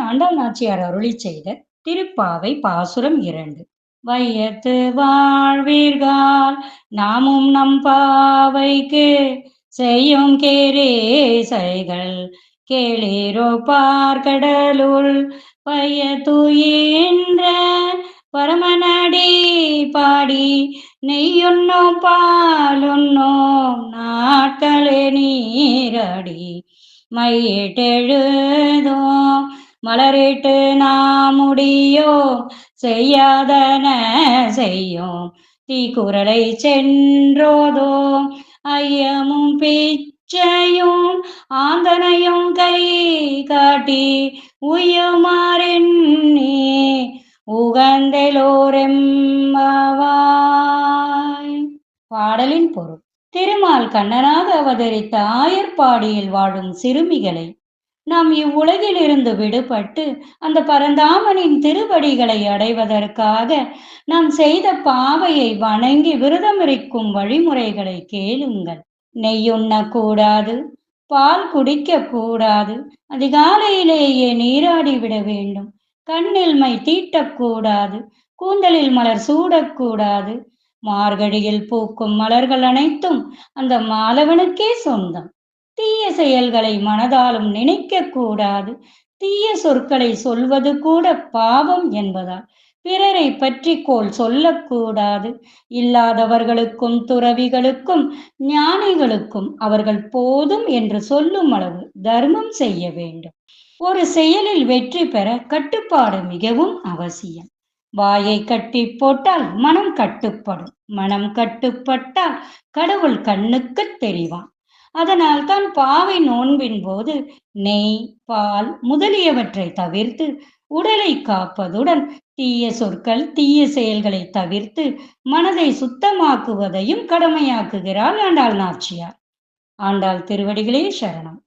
ஆண்டாள் நாச்சியார் அருளி செய்த திருப்பாவை பாசுரம் இரண்டு. வையத்து வாழ்வீர்கள் நாமும் நம் பாவைக்கு செய்யும் கேரேசைகள் கேளீரோ பார்க்கடலுள் பையத்துயின்ற பரமனடி பாடி நெய்யுண்ணோம் பாலுண்ணோம் நாட்களே நீரடி. மையிட்டெழுதோ மலரிட்டு நாமுடியோம் செய்யாதன செய்யும். தீக்குரலை சென்றோதோ? ஐயமும் பிச்சையும் ஆந்தனையும் கை காட்டி உயுமாறெண்ணி. உகந்தெலோரெம்பவாய் பாடலின் பொருள். திருமால் கண்ணனாக அவதரித்த ஆயர்பாடியில் வாழும் சிறுமிகளை நாம் இவ்வுலகிலிருந்து விடுபட்டு அந்த பரந்தாமனின் திருவடிகளை அடைவதற்காக நாம் செய்த பாவையை வணங்கி விரதமிருக்கும் வழிமுறைகளை கேளுங்கள். நெய்யுண்ண கூடாது பால் குடிக்க கூடாது அதிகாலையிலேயே நீராடி விட வேண்டும். கண்ணில் மை தீட்டக்கூடாது கூந்தலில் மலர் சூடக்கூடாது மார்கழியில் பூக்கும் மலர்கள் அனைத்தும் அந்த மாலவனுக்கே சொந்தம். தீய செயல்களை மனதாலும் நினைக்க கூடாது தீய சொற்களை சொல்வது கூட பாவம் என்பதால் பிறரை பற்றி கோல் சொல்லக்கூடாது. இல்லாதவர்களுக்கும் துறவிகளுக்கும் ஞானிகளுக்கும் அவர்கள் போதும் என்று சொல்லும் அளவு தர்மம் செய்ய வேண்டும். ஒரு செயலில் வெற்றி பெற கட்டுப்பாடு மிகவும் அவசியம். வாயை கட்டி போட்டால் மனம் கட்டுப்படும். மனம் கட்டுப்பட்டால் கடவுள் கண்ணுக்கு தெரிவான். அதனால் தான் பாவை நோன்பின் போது நெய் பால் முதலியவற்றை தவிர்த்து உடலை காப்பதுடன் தீய சொற்கள் தீய செயல்களை தவிர்த்து மனதை சுத்தமாக்குவதையும் கடமையாக்குகிறாள் ஆண்டாள் நாச்சியார். ஆண்டாள் திருவடிகளே சரணம்.